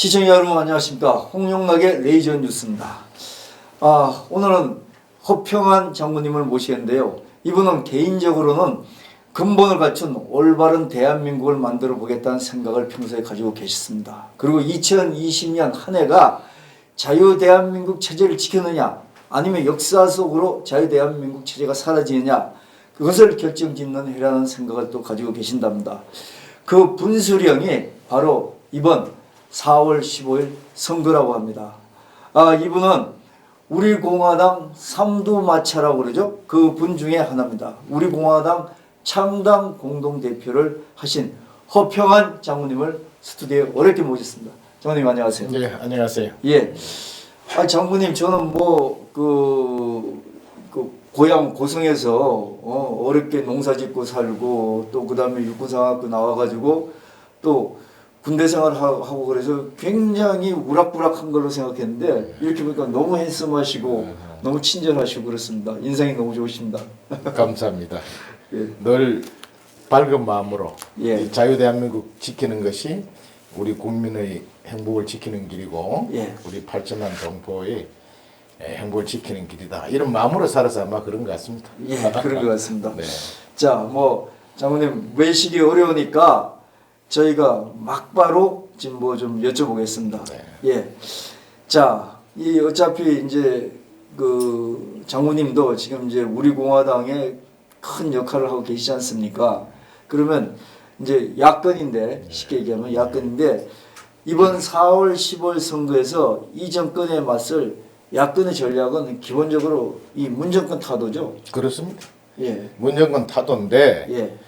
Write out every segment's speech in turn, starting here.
시청자 여러분 안녕하십니까 홍영락의 레이저 뉴스입니다. 아 오늘은 허평한 장군님을 모시겠는데요. 이분은 개인적으로는 근본을 갖춘 올바른 대한민국을 만들어 보겠다는 생각을 평소에 가지고 계셨습니다. 그리고 2020년 한 해가 자유 대한민국 체제를 지켰느냐 아니면 역사 속으로 자유 대한민국 체제가 사라지느냐 그것을 결정짓는 해라는 생각을 또 가지고 계신답니다. 그 분수령이 바로 이번 4월 15일 선거라고 합니다. 아, 이분은 우리 공화당 삼두마차라고 그러죠. 그 분 중에 하나입니다. 우리 공화당 창당 공동대표를 하신 허평한 장군님을 스튜디오에 어렵게 모셨습니다. 장군님 안녕하세요. 네, 안녕하세요. 예. 아, 장군님 저는 뭐그 그 고향 고성에서 어, 어렵게 농사 짓고 살고 또 그다음에 육군사학교 나와 가지고 또 군대 생활하고 그래서 굉장히 우락부락한 걸로 생각했는데 이렇게 보니까 너무 핸섬하시고 너무 친절하시고 그렇습니다. 인상이 너무 좋으십니다. 감사합니다. 예. 늘 밝은 마음으로 예. 이 자유 대한민국 지키는 것이 우리 국민의 행복을 지키는 길이고 예. 우리 8천만 동포의 행복을 지키는 길이다. 이런 마음으로 살아서 아마 그런 것 같습니다. 예, 그런 것 같습니다. 네. 자, 뭐 장군님 외식이 어려우니까 저희가 막바로 지금 뭐 좀 여쭤보겠습니다. 네. 예. 자, 이 어차피 이제 그 장군님도 지금 이제 우리 공화당에 큰 역할을 하고 계시지 않습니까? 그러면 이제 야권인데 쉽게 얘기하면 야권인데 이번 4월 10월 선거에서 이 정권에 맞설 야권의 전략은 기본적으로 이 문정권 타도죠. 그렇습니다. 예. 문정권 타도인데 예.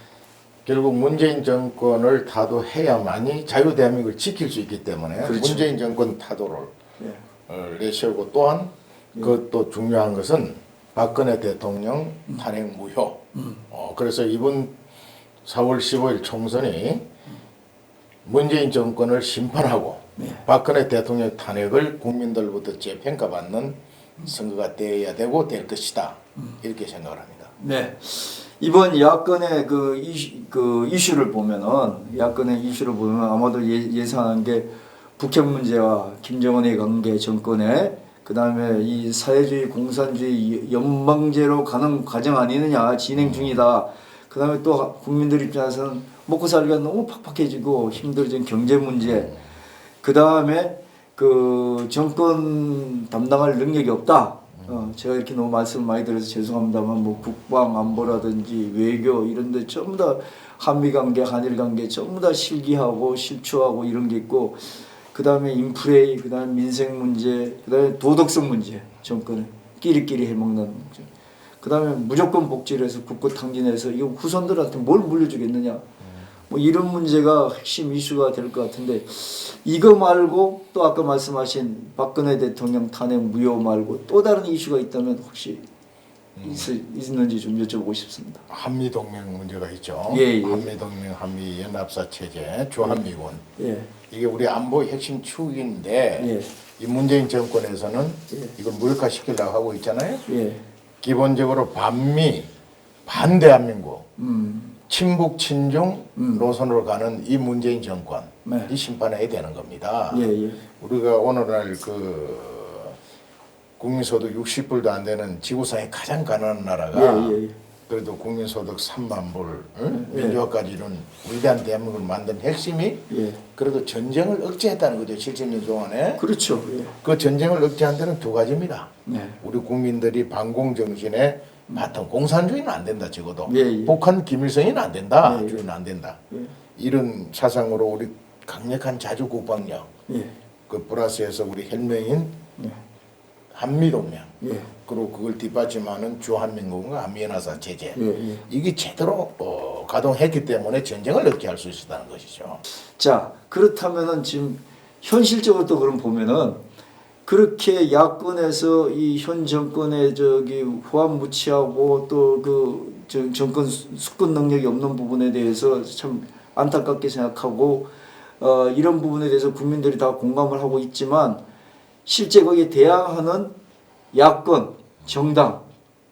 결국 문재인 정권을 타도해야만이 자유 대한민국을 지킬 수 있기 때문에 그렇죠. 문재인 정권 타도를 예. 어, 내세우고 또한 그것도 중요한 것은 박근혜 대통령 탄핵 무효. 어, 그래서 이번 4월 15일 총선이 문재인 정권을 심판하고 박근혜 대통령 탄핵을 국민들부터 재평가받는 선거가 되어야 되고 될 것이다. 이렇게 생각을 합니다. 네. 이번 야권의 그, 이슈, 그 이슈를 보면은 야권의 이슈를 보면 아마도 예, 예상한 게 북핵 문제와 김정은의 관계 정권에 그다음에 이 사회주의 공산주의 연방제로 가는 과정 아니느냐 진행 중이다. 그 다음에 또 국민들 입장에서는 먹고 살기가 너무 팍팍해지고 힘들어진 경제 문제. 그 다음에 그 정권 담당할 능력이 없다. 어, 제가 이렇게 너무 말씀을 많이 드려서 죄송합니다만 뭐 국방 안보라든지 외교 이런 데 전부 다 한미 관계, 한일 관계 전부 다 실기하고 실추하고 이런 게 있고 그다음에 인프레, 그다음에 민생 문제, 그다음에 도덕성 문제 정권을 끼리끼리 해먹는 문제. 그다음에 무조건 복지를 해서 국고 탕진해서 이거 후손들한테 뭘 물려주겠느냐. 뭐 이런 문제가 핵심 이슈가 될 것 같은데 이거 말고 또 아까 말씀하신 박근혜 대통령 탄핵 무효 말고 또 다른 이슈가 있다면 혹시 있, 있는지 좀 여쭤보고 싶습니다. 한미 동맹 문제가 있죠. 예, 예. 한미 동맹, 한미 연합사 체제, 주한미군. 예, 이게 우리 안보의 핵심 축인데 예. 이 문재인 정권에서는 예. 이걸 무력화 시키려고 하고 있잖아요. 예, 기본적으로 반미 반대한민국 음, 친북 친중 음. 노선으로 가는 이 문재인 정권 네. 이 심판해야 되는 겁니다. 예, 예, 우리가 오늘날 그 국민소득 60불도 안 되는 지구상의 가장 가난한 나라가 예, 예. 그래도 국민소득 3만 불 응? 예. 민주화까지 이룬 위대한 대한민국을 만든 핵심이 예. 그래도 전쟁을 억제했다는 거죠 70년 동안에 그렇죠. 예. 그 전쟁을 억제한 데는 두 가지입니다. 네. 우리 국민들이 반공 정신에 바탕 공산주의는 안 된다 적어도 예, 예. 북한 김일성이는 안 된다 예, 예. 주의는 안 된다 예. 이런 사상으로 우리 강력한 자주 국방력 예. 그 플러스에서 우리 혈맹인 예. 한미동맹 예. 그리고 그걸 뒷받침하는 주한민국과 한미연합사 체제 예, 예. 이게 제대로 어, 가동했기 때문에 전쟁을 얻게 할 수 있었다는 것이죠. 자 그렇다면은 지금 현실적으로 또 그럼 보면은 그렇게 야권에서 이 현 정권의 저기 후한무치하고 또 그 정권 수- 수권 능력이 없는 부분에 대해서 참 안타깝게 생각하고 어 이런 부분에 대해서 국민들이 다 공감을 하고 있지만 실제 거기에 대항하는 야권 정당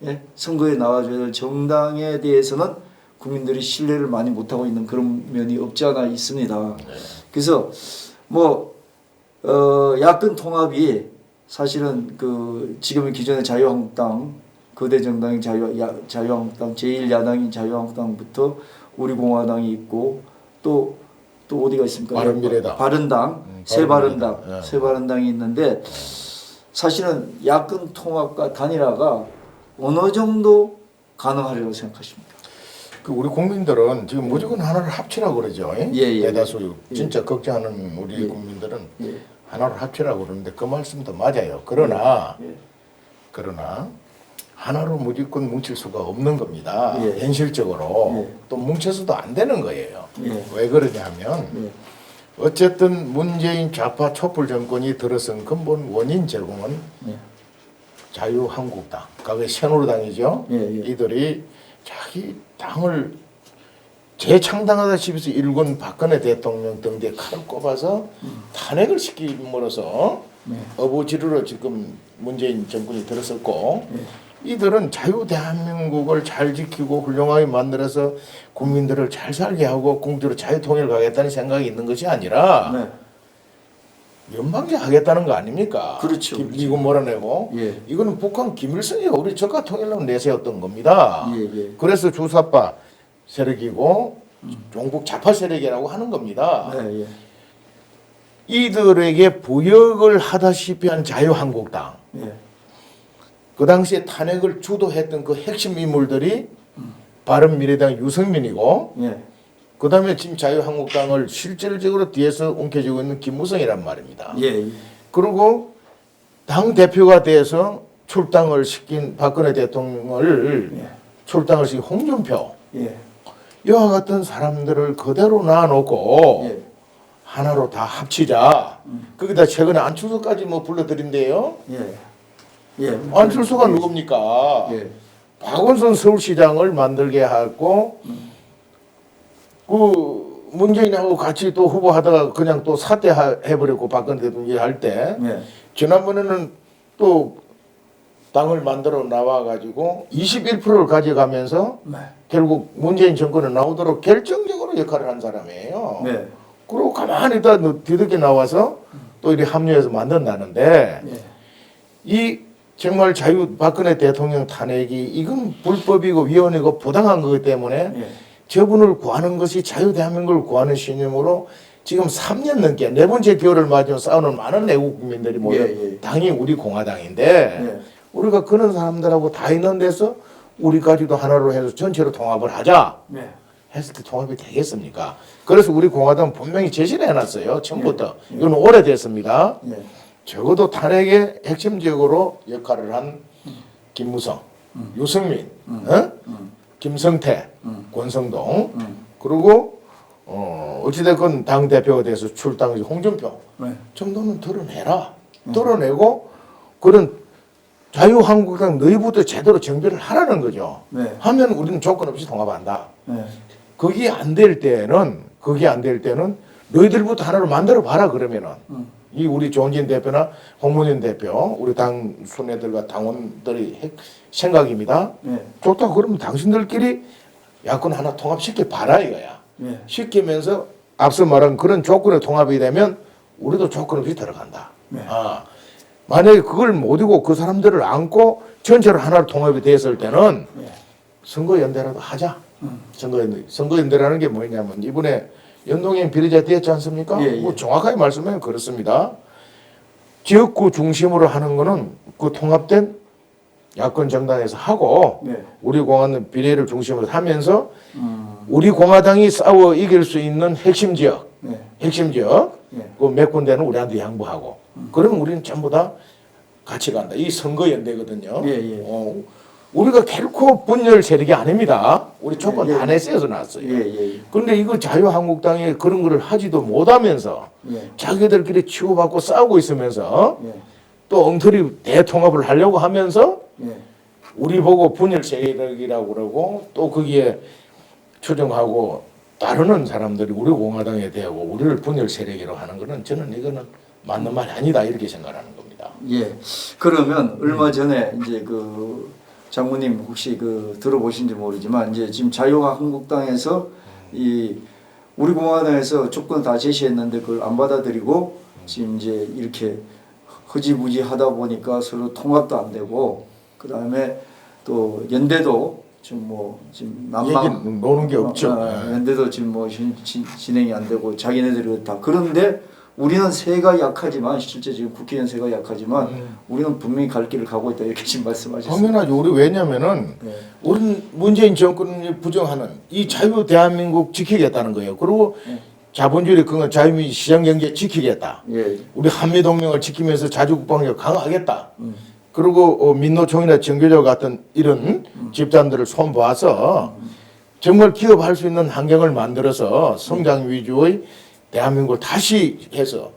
예? 선거에 나와줘야 될 정당에 대해서는 국민들이 신뢰를 많이 못하고 있는 그런 면이 없지 않아 있습니다. 그래서 뭐 어, 야권 통합이 사실은 그 지금의 기존의 자유한국당 거대 정당인 자유 야, 자유한국당 제1야당인 자유한국당부터 우리 공화당이 있고 또 또 어디가 있습니까? 바른미래당. 바른당, 음, 새바른당. 예. 새바른당이 있는데 사실은 야권 통합과 단일화가 어느 정도 가능하리라고 생각하십니까? 그 우리 국민들은 지금 무조건 하나를 합치라고 그러죠. 예? 예, 예, 대다수 진짜 걱정하는 우리 예. 국민들은 예. 하나를 합치라고 그러는데 그 말씀도 맞아요. 그러나 예. 그러나 하나로 무조건 뭉칠 수가 없는 겁니다. 예. 현실적으로 예. 또 뭉쳐서도 안 되는 거예요. 예. 왜 그러냐면 예. 어쨌든 문재인 좌파 촛불 정권이 들어선 근본 원인 제공은 예. 자유한국당, 그게 새누리당이죠. 예, 예. 이들이 자기 당을 재창당하다시피 해서 일군 박근혜 대통령 등대에 칼을 꼽아서 탄핵을 시킴으로써 네. 어부지르로 지금 문재인 정권이 들어섰고 네. 이들은 자유 대한민국을 잘 지키고 훌륭하게 만들어서 국민들을 잘 살게 하고 궁지로 자유 통일 가겠다는 생각이 있는 것이 아니라 네. 연방제 하겠다는 거 아닙니까? 그렇죠, 김- 그렇죠. 몰아내고 예. 이거는 북한 김일성이 우리 저가 통일로 내세웠던 겁니다. 예, 예. 그래서 주사파 세력이고 종북 좌파 세력이라고 하는 겁니다. 네, 예. 이들에게 부역을 하다시피 한 자유한국당 예. 그 당시에 탄핵을 주도했던 그 핵심 인물들이 바른미래당 유승민이고 예. 그 다음에 지금 자유한국당을 실질적으로 뒤에서 움켜쥐고 있는 김무성이란 말입니다. 예. 예. 그리고 당 대표가 돼서 출당을 시킨 박근혜 대통령을 예. 출당을 시킨 홍준표 예. 이와 같은 사람들을 그대로 놔놓고 예. 하나로 다 합치자. 거기다 최근에 안철수까지 뭐 불러드린대요. 예. 예. 안철수가 누굽니까? 예. 박원순 서울시장을 만들게 하고 그 문재인하고 같이 또 후보하다가 그냥 또 사퇴해버렸고 박근혜 대통령이 할때 예. 지난번에는 또 당을 만들어 나와가지고 21%를 가져가면서 네. 결국 문재인 정권에 나오도록 결정적으로 역할을 한 사람이에요. 네. 그리고 가만히 있다 뒤늦게 나와서 또 이렇게 합류해서 만든다는데 예. 이 정말 자유 박근혜 대통령 탄핵이 이건 불법이고 위헌이고 부당한 거기 때문에 예. 저분을 구하는 것이 자유 대한민국을 구하는 신념으로 지금 3년 넘게 네 번째 기회를 맞으며 싸우는 많은 내국 국민들이 모여 예, 예. 당이 우리 공화당인데 예. 우리가 그런 사람들하고 다 있는 데서 우리까지도 하나로 해서 전체로 통합을 하자 네. 했을 때 통합이 되겠습니까? 그래서 우리 공화당 분명히 제시를 해놨어요. 처음부터 예. 이건 오래됐습니다. 예. 적어도 탄핵에 핵심적으로 역할을 한 김무성, 유승민, 어? 김성태, 권성동 음. 그리고 어, 어찌됐건 당 대표가 돼서 출당 홍준표 네. 정도는 드러내라. 드러내고 그런 자유한국당 너희부터 제대로 정비를 하라는 거죠. 네. 하면 우리는 조건 없이 통합한다. 네. 그게 안 될 때는 그게 안 될 때는 너희들부터 하나를 만들어 봐라 그러면은 음. 이 우리 조원진 대표나 홍문현 대표 우리 당 순회들과 당원들의 핵- 생각입니다. 네. 좋다 그러면 당신들끼리 야권 하나 통합시켜 봐라 이거야. 예. 시키면서 앞서 말한 그런 조건에 통합이 되면 우리도 조건 없이 들어간다. 네. 아, 만약에 그걸 못 이고 그 사람들을 안고 전체로 하나로 통합이 됐을 때는 예. 선거 연대라도 하자. 음. 선거 연대. 선거 연대라는 게 뭐냐면 이번에 연동형 비례자 됐지 않습니까? 예, 예. 뭐 정확하게 말씀하면 그렇습니다. 지역구 중심으로 하는 거는 그 통합된 야권 정당에서 하고 네. 우리 공화당 비례를 중심으로 하면서 음. 우리 공화당이 싸워 이길 수 있는 핵심 지역, 네. 핵심 지역 예. 그몇 군데는 우리한테 양보하고 그러면 우리는 전부 다 같이 간다. 이 선거 연대거든요. 예, 예. 어, 우리가 결코 분열 세력이 아닙니다. 우리 조건 예, 예. 나왔어요. 예. 예. 그런데 이거 자유한국당에 그런 거를 하지도 못하면서 예. 자기들끼리 치고받고 싸우고 있으면서 예. 또 엉터리 대통합을 하려고 하면서 예. 우리 보고 분열 세력이라고 그러고 또 거기에 추정하고 따르는 사람들이 우리 공화당에 대하고 우리를 분열 세력이라고 하는 거는 저는 이거는 맞는 말이 아니다 이렇게 생각하는 겁니다. 예. 그러면 얼마 전에 이제 그 장모님 혹시 그 들어보신지 모르지만 이제 지금 자유한국당에서 이 우리 공화당에서 조건 다 제시했는데 그걸 안 받아들이고 지금 이제 이렇게 허지부지 하다 보니까 서로 통합도 안 되고 그 다음에 또 연대도 지금 뭐 지금 얘기 노는 게 없죠. 어, 예. 연대도 지금 뭐 진, 진, 진 행이 안 되고 자기네들이 다 그런데 우리는 세가 약하지만 실제 지금 국회의원 세가 약하지만 음. 우리는 분명히 갈 길을 가고 있다 이렇게 지금 말씀하셨습니다. 당연하죠. 우리 왜냐면은 네. 우리는 문재인 정권이 부정하는 이 자유 대한민국 지키겠다는 거예요. 그리고 네. 자본주의 그건 자유민주 시장 경제 지키겠다. 예. 우리 한미 동맹을 지키면서 자주국방력 강화하겠다. 음. 그리고 어, 민노총이나 정교조 같은 이런 집단들을 손 봐서 정말 기업할 수 있는 환경을 만들어서 성장 위주의 대한민국을 다시 해서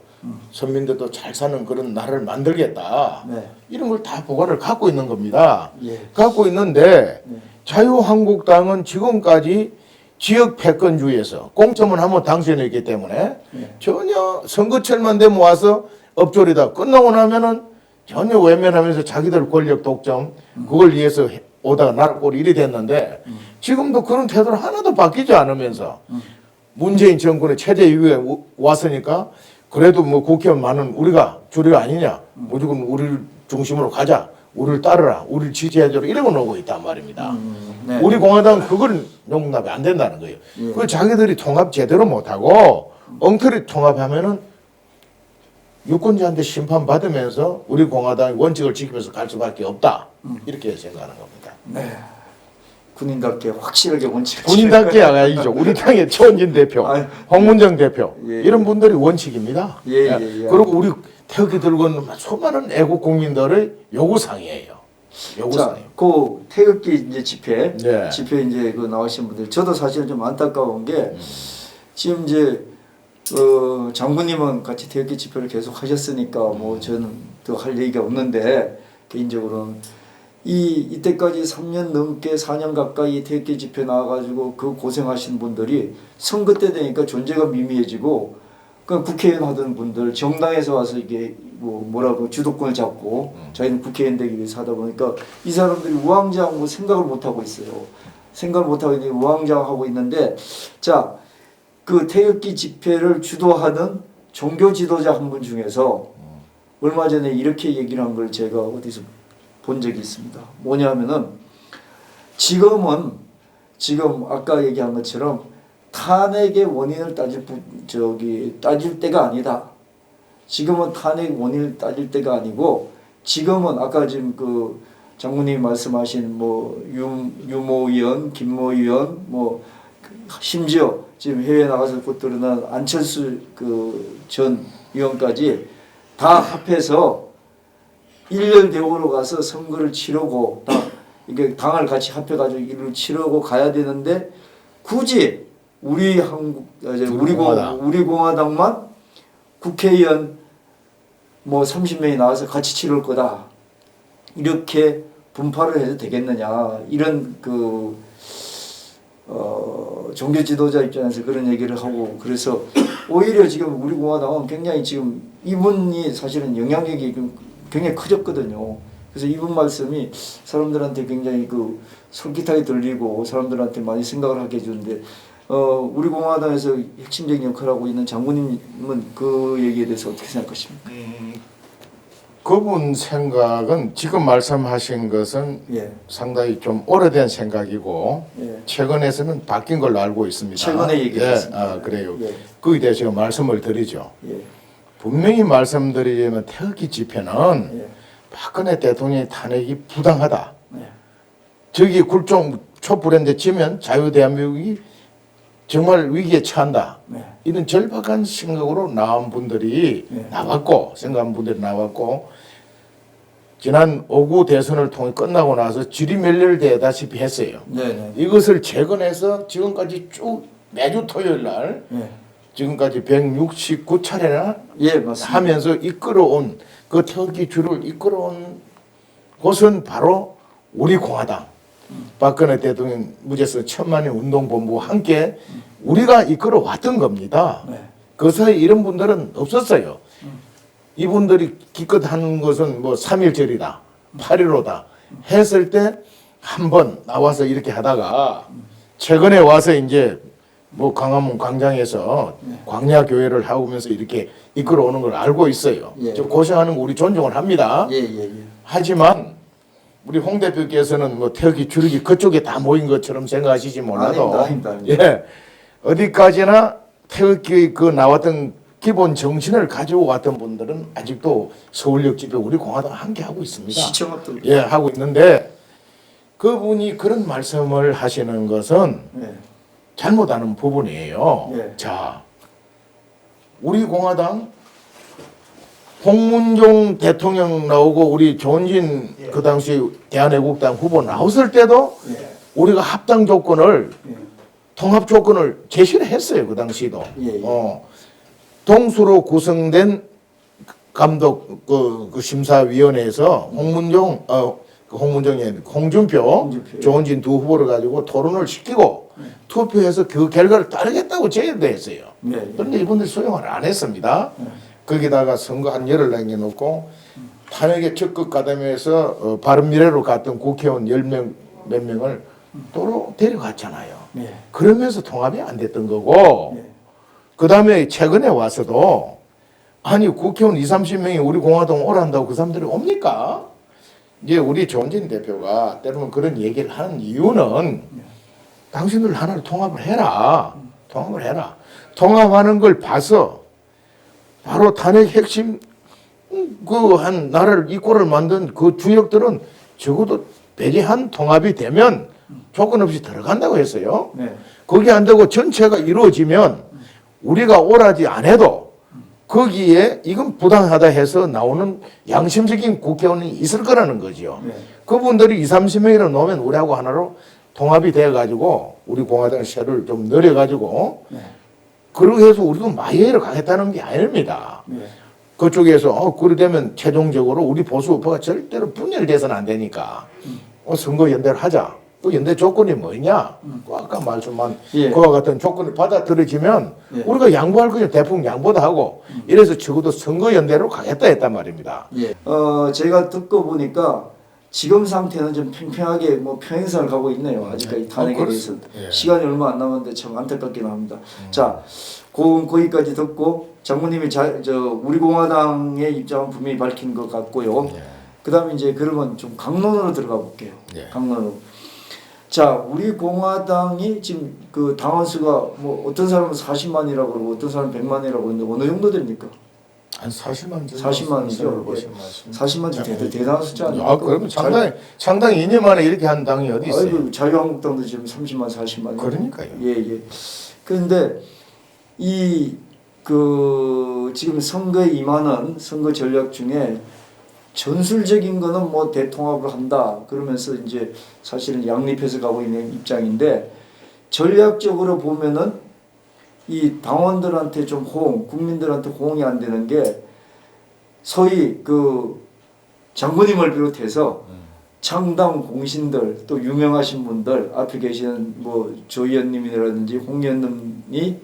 선민들도 잘 사는 그런 나라를 만들겠다. 네. 이런 걸 다 보관을 갖고 있는 겁니다. 예. 갖고 있는데 네. 자유한국당은 지금까지 지역 패권주의에서 공천만 한번 당선했기 때문에 네. 전혀 선거철만 되면 와서 엎조리다 끝나고 나면은 전혀 외면하면서 자기들 권력 독점 그걸 위해서 해- 오다가 나라 꼴이 이리 됐는데 지금도 그런 태도를 하나도 바뀌지 않으면서 문재인 정권의 체제 이후에 우- 왔으니까 그래도 뭐 국회의원 많은 우리가 주류 아니냐 무조건 우리를 중심으로 가자 우리를 따르라 우리를 지지해줘라 이러고 오고 있단 말입니다. 음, 네. 우리 공화당은 그걸 용납이 안 된다는 거예요. 예. 그 자기들이 통합 제대로 못하고 엉터리 통합하면은 유권자한테 심판 받으면서 우리 공화당이 원칙을 지키면서 갈 수밖에 없다 이렇게 생각하는 겁니다. 네. 군인답게 확실하게 원칙을 군인답게 아니죠. 우리 당의 최원진 대표, 아유. 홍문정 대표 예, 예. 이런 분들이 원칙입니다. 예, 예, 예. 그리고 우리 태극기 들고 있는 수많은 애국 국민들의 요구사항이에요. 자, 요구사항이에요. 그 태극기 이제 집회, 네. 집회 이제 그 나오신 분들, 저도 사실 좀 안타까운 게 음. 지금 이제 어, 장군님은 같이 태극기 집회를 계속 하셨으니까 뭐 저는 더 할 얘기가 없는데 개인적으로는 이 이때까지 3년 넘게 4년 가까이 태극기 집회 나와가지고 그 고생하신 분들이 선거 때 되니까 존재가 미미해지고 그 국회의원 하던 분들 정당에서 와서 이게 뭐 뭐라고 주도권을 잡고 자기는 국회의원 되기 위해서 하다 보니까 이 사람들이 우왕좌왕 뭐 생각을 못 하고 있어요. 생각을 못 하고 있는데 우왕좌왕 하고 있는데 자 그 태극기 집회를 주도하는 종교 지도자 한 분 중에서 얼마 전에 이렇게 얘기를 한 걸 제가 어디서 본 적이 있습니다. 뭐냐면은 지금은 지금 아까 얘기한 것처럼 탄핵의 원인을 따질 부- 저기 따질 때가 아니다. 지금은 탄핵 원인을 따질 때가 아니고 지금은 아까 지금 그 장군님 말씀하신 뭐 유, 유모 의원, 김모 의원 뭐 심지어 지금 해외 나가서 곧 드러난 안철수 그 전 의원까지 다 합해서 일렬 대우로 가서 선거를 치르고 다 이게 당을 같이 합해가지고 일을 치르고 가야 되는데 굳이 우리 한국 아, 이제 우리 공화당. 우리 공화당만 국회의원 뭐 30명이 나와서 같이 치를 거다 이렇게 분파를 해도 되겠느냐 이런 그 어, 종교 지도자 입장에서 그런 얘기를 하고 그래서 오히려 지금 우리 공화당은 굉장히 지금 이분이 사실은 영향력이 좀 굉장히 커졌거든요. 그래서 이분 말씀이 사람들한테 굉장히 그 솔깃하게 들리고 사람들한테 많이 생각을 하게 해주는데 어, 우리 공화당에서 핵심적인 역할을 하고 있는 장군님은 그 얘기에 대해서 어떻게 생각하십니까? 그분 생각은 지금 말씀하신 것은 예, 상당히 좀 오래된 생각이고 예, 최근에서는 바뀐 걸로 알고 있습니다. 최근에 예, 얘기했습니다. 아, 그래요. 예, 거기에 대해서 제가 말씀을 드리죠. 예, 분명히 말씀드리자면 태극기 집회는 예, 박근혜 대통령의 탄핵이 부당하다. 네, 저기 굴종 촛불인데 지면 자유대한민국이 정말 위기에 처한다. 네, 이런 절박한 생각으로 나온 분들이 네. 나왔고 생각한 분들이 나왔고 지난 5구 대선을 통해 끝나고 나서 지리멸렬되다시피 했어요. 네, 네, 이것을 재건해서 지금까지 쭉 매주 토요일 날 예, 지금까지 169차례나 예, 맞습니다. 하면서 이끌어온 그 태극기 줄을 이끌어온 곳은 바로 우리 공화당. 박근혜 대통령 무죄서 천만의 운동본부와 함께 우리가 이끌어 왔던 겁니다. 네, 그 사이 이런 분들은 없었어요. 이분들이 기껏 하는 것은 뭐 3.1절이다, 8.15다 했을 때 한 번 나와서 이렇게 하다가 최근에 와서 이제 뭐 광화문 광장에서 네. 광야 교회를 하면서 이렇게 이끌어오는 걸 알고 있어요. 예. 저 고생하는 거 우리 존중을 합니다. 예, 예, 예. 하지만 우리 홍 대표께서는 뭐 태극기 주르기 그쪽에 다 모인 것처럼 생각하시지 몰라도 아닙니다, 아닙니다, 아닙니다. 예 어디까지나 태극기 그 나왔던 기본 정신을 가지고 왔던 분들은 아직도 서울역 집에 우리 공화당 함께 하고 있습니다. 시청업도 예 하고 있는데 그분이 그런 말씀을 하시는 것은 예. 잘못하는 부분이에요. 예. 자, 우리 공화당 홍문종 대통령 나오고 우리 조은진 예. 그 당시 대한애국당 후보 나왔을 때도 예. 우리가 합당 조건을 예. 통합 조건을 제시를 했어요 그 당시도. 예, 예. 어, 동수로 구성된 감독 그, 그 심사위원회에서 홍문종 어, 그 홍문종이 홍준표, 홍준표. 조은진 두 후보를 가지고 토론을 시키고 투표해서 그 결과를 따르겠다고 제의도 했어요. 예, 예. 그런데 이분들 소용을 안 했습니다. 거기다가 선거 한 열흘 남겨놓고 탄핵에 적극 가담해서 어, 바른미래로 갔던 국회의원 열명몇 명을 또로 데려갔잖아요. 예. 그러면서 통합이 안 됐던 거고 예. 그 다음에 최근에 와서도 아니 국회의원 2, 30명이 우리 공화당 오란다고 그 사람들이 옵니까? 이제 우리 조은진 대표가 때로는 그런 얘기를 하는 이유는 당신들 하나로 통합을 해라. 통합을 해라. 통합하는 걸 봐서 바로 탄핵 핵심 그 한 나라를 이꼴을 만든 그 주역들은 적어도 배제한 통합이 되면 조건 없이 들어간다고 했어요. 네. 거기 안 되고 전체가 이루어지면 우리가 오라지 안 해도 거기에 이건 부당하다 해서 나오는 양심적인 국회의원이 있을 거라는 거죠. 네. 그분들이 2, 30명이라 놓으면 우리하고 하나로 통합이 돼 가지고 우리 공화당 세를 좀 늘려 가지고 네. 그러고 해서 우리도 마이웨이로 가겠다는 게 아닙니다. 네. 그쪽에서 어 그래 되면 최종적으로 우리 보수 우파가 절대로 분열돼서는 안 되니까 어, 선거 연대를 하자. 그 연대 조건이 뭐냐? 그 아까 말씀한 예. 그와 같은 조건이 받아들여지면 예. 우리가 양보할 거죠. 대풍 양보도 하고 이래서 적어도 선거 연대로 가겠다 했단 말입니다. 예. 어, 제가 듣고 보니까 지금 상태는 좀 팽팽하게 뭐 평행선을 가고 있네요. 아직까지 탄핵에 그렇- 대해서 예. 시간이 얼마 안 남았는데 참 안타깝긴 합니다. 자, 고, 거기까지 듣고 장모님이 자, 저 우리 공화당의 입장은 분명히 밝힌 것 같고요. 예. 그다음에 이제 그러면 좀 강론으로 들어가 볼게요. 예. 강론으로. 자, 우리 공화당이 지금 그 당원 수가 뭐 어떤 사람은 40만이라고 그러고 어떤 사람은 100만이라고 하는데 어느 정도 됩니까? 한 40만 정도 40만 이죠. 예. 40만 좀 대단, 대단한 숫자 아닙니까? 아, 그러면 상당히 상당히 2년 만에 이렇게 한 당이 어디 있어요? 아이고 자유한국당도 지금 30만 40만 그러니까요. 예 예. 그런데 이 그 지금 선거에 임하는 선거 전략 중에 전술적인 거는 뭐 대통합을 한다 그러면서 이제 사실은 양립해서 가고 있는 입장인데 전략적으로 보면은 이 당원들한테 좀 호응, 국민들한테 호응이 안 되는 게 소위 그 장모님을 비롯해서 창당 공신들 또 유명하신 분들 앞에 계시는 뭐 조 의원님이라든지 홍 의원님이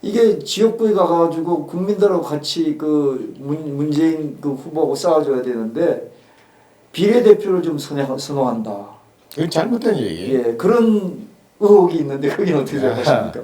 이게 지역구에 가가지고 국민들하고 같이 그 문, 문재인 그 후보하고 싸워줘야 되는데 비례대표를 좀 선호, 선호한다. 이거 잘못된 얘기. 예, 그런 의혹이 있는데 그게 어떻게 생각하십니까?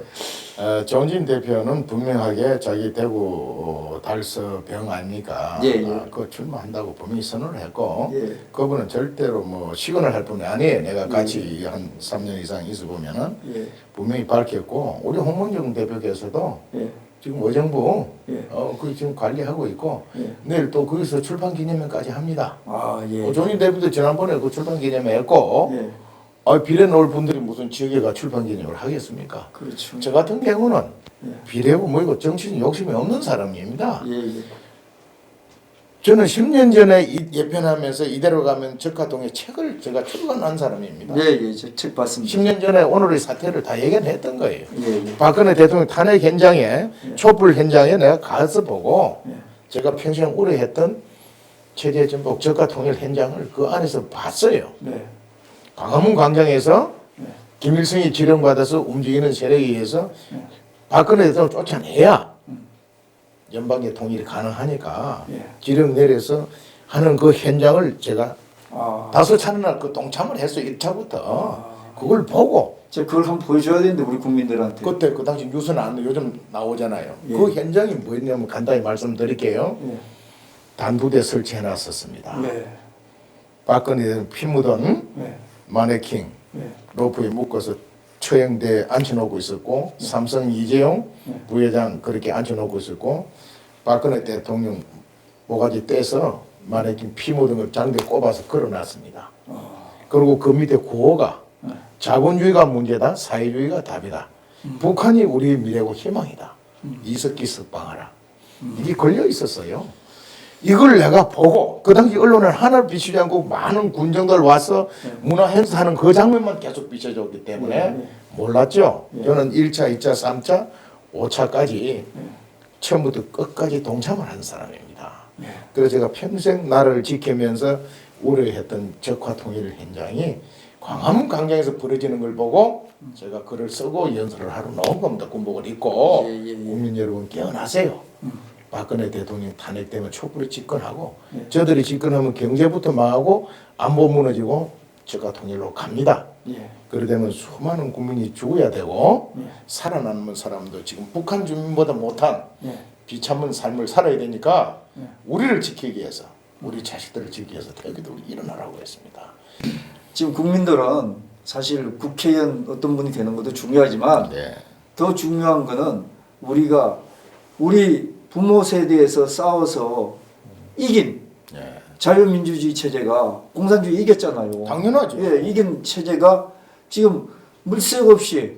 어, 정진 대표는 분명하게 자기 대구 어, 달서 병 아닙니까? 예, 예. 아, 그거 출마한다고 분명히 선언을 했고 예. 그분은 절대로 뭐 시건을 할 분이 아니에요. 내가 같이 한 3년 이상 있어 보면은 예, 분명히 밝혔고 우리 홍문정 대표께서도 예, 지금 의정부 예. 어, 그 지금 관리하고 있고 예. 내일 또 거기서 출판 기념회까지 합니다. 아, 예. 어, 정진 대표도 지난번에 그 출판 기념회 했고 예, 아, 비례 놓을 분들이 무슨 지역에 가 출판 기념을 하겠습니까? 그렇죠. 저 같은 경우는 예. 비례고 뭐고 정치인 욕심이 없는 사람입니다. 예, 예. 저는 10년 전에 이, 예편하면서 이대로 가면 적화동에 책을 제가 출간한 사람입니다. 예, 예, 저책 봤습니다. 10년 전에 오늘의 사태를 다 예견했던 거예요. 예, 예. 박근혜 대통령 탄핵 현장에 촛불 현장에 내가 가서 보고 예. 제가 평생 우려했던 최대 전복 적화 통일 현장을 그 안에서 봤어요. 네. 광화문 광장에서 네. 김일성이 지령받아서 움직이는 세력에 의해서 네. 박근혜 대통령을 쫓아내야 연방계 통일이 가능하니까 예. 지령 내려서 하는 그 현장을 제가 아, 다섯 차례나 그 동참을 했어요. 1차부터. 아. 그걸 보고 저 그걸 한번 보여줘야 되는데 우리 국민들한테. 그때 그 당시 뉴스는 안 요즘 나오잖아요. 예. 그 현장이 뭐였냐면 간단히 말씀드릴게요. 예. 단부대 설치해 놨었습니다. 네. 박근혜 대통령 피 묻은 네. 마네킹 네. 로프에 묶어서 처형대 앉혀놓고 있었고 삼성 이재용 부회장 그렇게 앉혀놓고 있었고 박근혜 대통령 모가지 떼서 마네킹 피 묻은 걸 장비에 꼽아서 걸어놨습니다. 그리고 그 밑에 구호가 자본주의가 문제다 사회주의가 답이다. 북한이 우리의 미래고 희망이다. 이석기 석방하라. 이게 걸려 있었어요. 이걸 내가 보고 그 당시 언론은 하나를 비추지 않고 많은 군정들 와서 문화 행사하는 그 장면만 계속 비춰줬기 때문에 네, 네. 몰랐죠. 네. 저는 1차, 2차, 3차, 5차까지 처음부터 끝까지 동참을 한 사람입니다. 그래서 제가 평생 나라를 지키면서 우려했던 적화 통일 현장이 광화문 광장에서 벌어지는 걸 보고 제가 글을 쓰고 연설을 하러 나온 겁니다. 군복을 입고 예, 예, 예. 국민 여러분 깨어나세요. 박근혜 대통령 탄핵 때문에 촛불이 집권하고 예. 저들이 집권하면 경제부터 망하고 안보 무너지고 적화 통일로 갑니다. 예. 그러려면 수많은 국민이 죽어야 되고 예. 살아남은 사람도 지금 북한 주민보다 못한 예. 비참한 삶을 살아야 되니까 예. 우리를 지키기 위해서 우리 자식들을 지키기 위해서 태극기도 일어나라고 했습니다. 지금 국민들은 사실 국회의원 어떤 분이 되는 것도 중요하지만 네. 더 중요한 거는 우리가 우리 부모 세대에서 싸워서 이긴 네. 자유민주주의 체제가 공산주의 이겼잖아요. 당연하죠. 예, 이긴 체제가 지금 물색 없이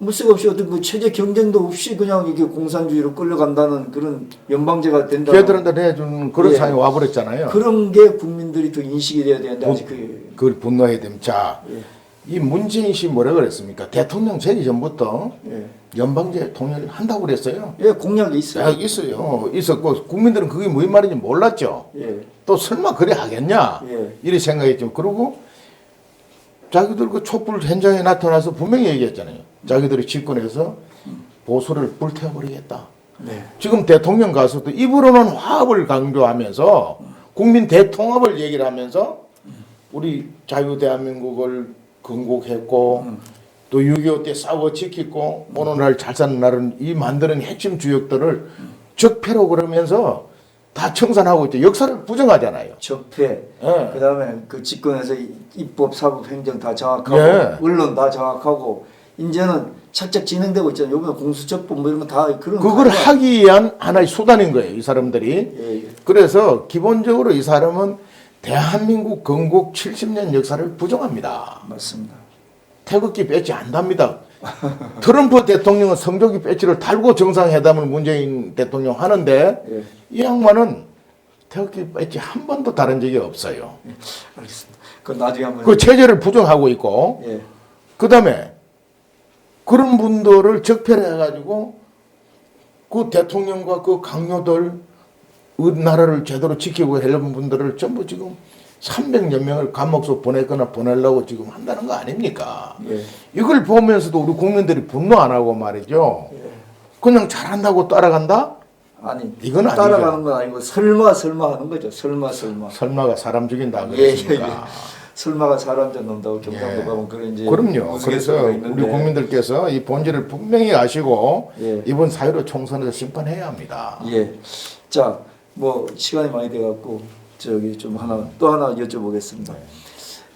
물색 없이 어떤 그 체제 경쟁도 없이 그냥 이게 공산주의로 끌려간다는 그런 연방제가 된다. 걔들한테 내주는 그런 예. 상황이 와버렸잖아요. 그런 게 국민들이 더 인식이 돼야 되는데 아직 그 그걸 분노해야 됩니다. 자, 예. 이 문재인 씨 뭐라 그랬습니까? 대통령 되기 전부터 예. 연방제 통일을 한다고 그랬어요. 예, 공약이 있어요. 야, 있어요. 있었고 국민들은 그게 무슨 말인지 몰랐죠. 예. 또 설마 그래 하겠냐? 예. 이렇게 생각했죠. 그리고 자기들 그 촛불 현장에 나타나서 분명히 얘기했잖아요. 자기들이 집권해서 보수를 불태워버리겠다. 네. 지금 대통령 가서도 입으로는 화합을 강조하면서 국민 대통합을 얘기를 하면서 우리 자유대한민국을 건국했고 또 6.25 때 싸워 지키고 오늘날 잘 사는 날은 이 만드는 핵심 주역들을 적폐로 그러면서 다 청산하고 있죠. 역사를 부정하잖아요. 적폐, 예. 그다음에 그 집권에서 이- 입법, 사법, 행정 다 장악하고 예. 언론 다 장악하고 이제는 착착 진행되고 있잖아요. 요번에 공수처법 뭐 이런 거 다 그런 그걸 거 하기 위한 하나의 수단인 거예요. 이 사람들이. 예, 예. 그래서 기본적으로 이 사람은 대한민국 건국 70년 역사를 부정합니다. 맞습니다. 태극기 배지 안 답니다. 트럼프 대통령은 성조기 배지를 달고 정상회담을 문재인 대통령 하는데 예. 이 양반은 태극기 배지 한 번도 다른 적이 없어요. 알겠습니다. 그건 나중에 한번 그 체제를 부정하고 있고 예. 그 다음에 그런 분들을 적폐를 해가지고 그 대통령과 그 강요들 그 나라를 제대로 지키고 하려는 분들을 전부 지금 300여 명을 감옥소 보내거나 보내려고 지금 한다는 거 아닙니까? 예. 이걸 보면서도 우리 국민들이 분노 안 하고 말이죠. 예. 그냥 잘한다고 따라간다? 아니 이건 아니죠. 따라가는 건 아니고 설마 설마 하는 거죠. 설마 설마. 설마가 사람 죽인다 안 예, 예, 예. 그랬습니까? 설마가 사람 잡는다고 경상도 예. 가면 그런 이제 그럼요. 그래서. 우리 국민들께서 이 본질을 분명히 아시고 예. 이번 사회로 총선에서 심판해야 합니다. 예. 자, 뭐 시간이 많이 돼 갖고 저기 좀 하나 또 하나 여쭤보겠습니다.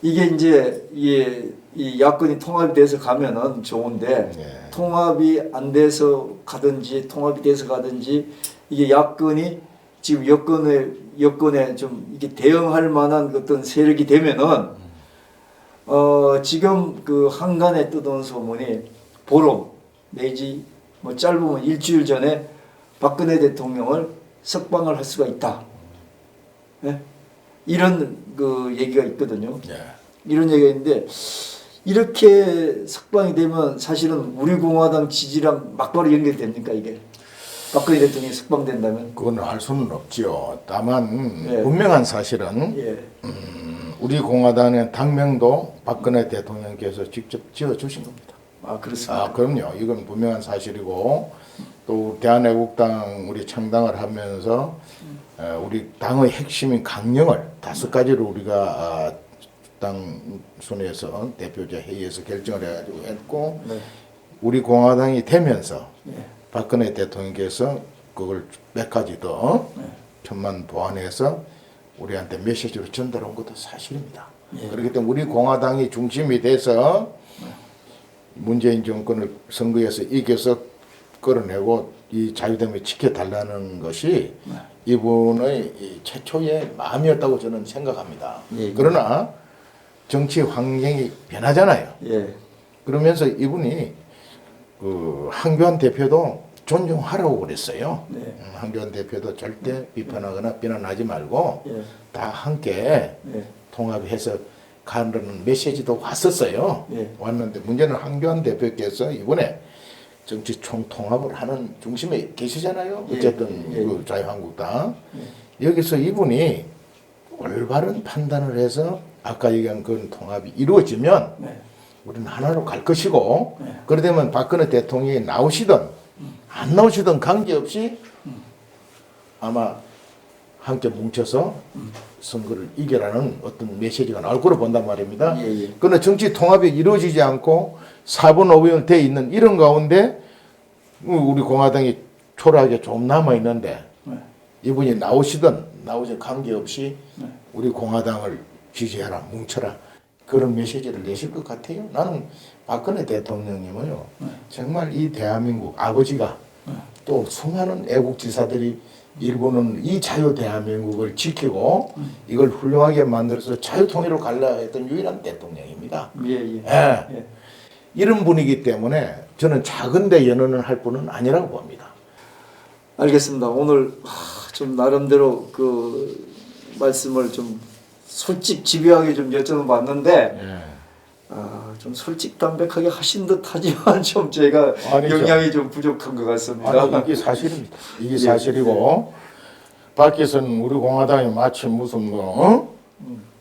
이게 이제 이, 이 야권이 통합이 돼서 가면은 좋은데 예. 통합이 안 돼서 가든지 통합이 돼서 가든지 이게 야권이 지금 여권에 여권에 좀 이게 대응할 만한 어떤 세력이 되면은 어 지금 그 한간에 뜨던 소문이 보름 내지 뭐 짧으면 일주일 전에 박근혜 대통령을 석방을 할 수가 있다. 예? 이런 그 얘기가 있거든요. 예. 이런 얘기가 있는데 이렇게 석방이 되면 사실은 우리 공화당 지지랑 막바로 연결됩니까 이게? 박근혜 대통령이 석방된다면? 그건 할 수는 없지요. 다만 예. 분명한 사실은 예. 우리 공화당의 당명도 박근혜 대통령께서 직접 지어 주신 겁니다. 아 그렇습니다. 아, 그럼요. 이건 분명한 사실이고 또 대한애국당 우리 창당을 하면서 어, 우리 당의 핵심인 강령을 다섯 가지로 우리가 아, 당 순회에서 대표자 회의에서 결정을 해가지고 했고 네. 우리 공화당이 되면서 예. 박근혜 대통령께서 그걸 몇 가지 더 네. 천만 보완해서 우리한테 메시지로 전달한 것도 사실입니다. 예. 그렇기 때문에 우리 공화당이 중심이 돼서 문재인 정권을 선거에서 이겨서 끌어내고 이 자유됨을 지켜달라는 것이 네. 이분의 이 최초의 마음이었다고 저는 생각합니다. 예, 예. 그러나 정치 환경이 변하잖아요. 예. 그러면서 이분이 그 한교안 대표도 존중하라고 그랬어요. 네. 음, 한교안 대표도 절대 비판하거나 비난하지 말고 예. 다 함께 예. 통합해서 가는 메시지도 왔었어요. 예. 왔는데 문제는 한교안 대표께서 이번에 정치 총통합을 하는 중심에 계시잖아요. 예. 어쨌든 예. 그 자유한국당 여기서 이분이 올바른 판단을 해서 아까 얘기한 그런 통합이 이루어지면 네. 우리는 하나로 갈 것이고 네. 그러되면 박근혜 대통령이 나오시든 안 나오시든 관계없이 아마 함께 뭉쳐서 선거를 이겨라는 어떤 메시지가 나올 거로 본단 말입니다. 예, 예. 그러나 정치 통합이 이루어지지 않고 4분 5분 돼 있는 이런 가운데 우리 공화당이 초라하게 좀 남아 있는데 네. 이분이 나오시든 나오지 관계없이 네. 우리 공화당을 지지해라 뭉쳐라 그런 메시지를 내실 것 같아요. 나는 박근혜 대통령님은요 정말 이 대한민국 아버지가 또 수많은 애국지사들이 일본은 이 자유 대한민국을 지키고 이걸 훌륭하게 만들어서 자유 통일로 갈라 했던 유일한 대통령입니다. 예. 예. 예. 예. 이런 분이기 때문에 저는 작은데 연연을 할 분은 아니라고 봅니다. 알겠습니다. 오늘 하, 좀 나름대로 그 말씀을 좀 솔직 집요하게 좀 여쭤봤는데 예. 아, 좀 솔직담백하게 하신 듯하지만 좀 제가 아니죠. 영향이 좀 부족한 것 같습니다. 아니 이게 사실입니다. 이게 사실이고 밖에서는 우리 공화당이 마치 무슨 뭐 어?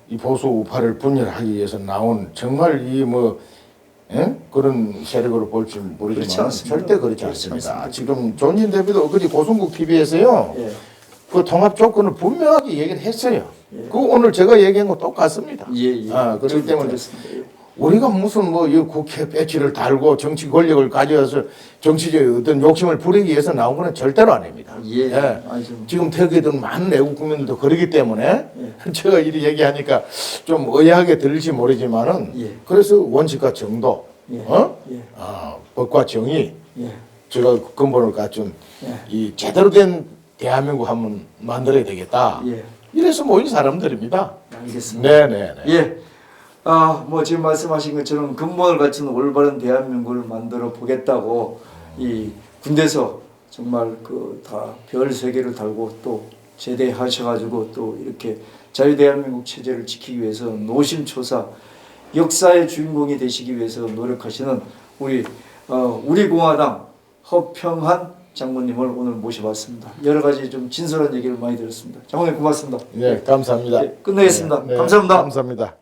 이 보수 우파를 분열하기 위해서 나온 정말 이뭐 그런 세력으로 볼지 그렇지 모르지만. 절대 그렇지 그렇지 않습니다. 않습니다. 지금 존진 대표도 어제 고성국 TV에서요 예. 그 통합 조건을 분명하게 얘기를 했어요. 예. 그 오늘 제가 얘기한 거 똑같습니다. 예, 예. 아, 그렇기 때문에. 예. 우리가 무슨 뭐 이 국회 배치를 달고 정치 권력을 가져와서 정치적 어떤 욕심을 부리기 위해서 나온 거는 절대로 아닙니다. 예. 좀- 지금 태극이든 많은 애국 국민들도 그러기 때문에 예. 제가 이리 얘기하니까 좀 의아하게 들릴지 모르지만은 예. 그래서 원칙과 정도, 예. 어? 예. 아, 법과 정의, 예. 제가 근본을 갖춘 예. 이 제대로 된 대한민국 한번 만들어야 되겠다. 예. 이래서 모인 사람들입니다. 알겠습니다. 네네네. 예. 아, 뭐 지금 말씀하신 것처럼 근본을 갖춘 올바른 대한민국을 만들어 보겠다고 이 군대에서 정말 그 다 별 세 개를 달고 또 제대하셔가지고 또 이렇게 자유 대한민국 체제를 지키기 위해서 노심초사 역사의 주인공이 되시기 위해서 노력하시는 우리 어, 우리 공화당 허평한 장모님을 오늘 모셔봤습니다. 여러 가지 좀 진솔한 얘기를 많이 들었습니다. 장모님 고맙습니다. 네, 감사합니다. 예, 끝내겠습니다. 네, 네, 감사합니다. 감사합니다.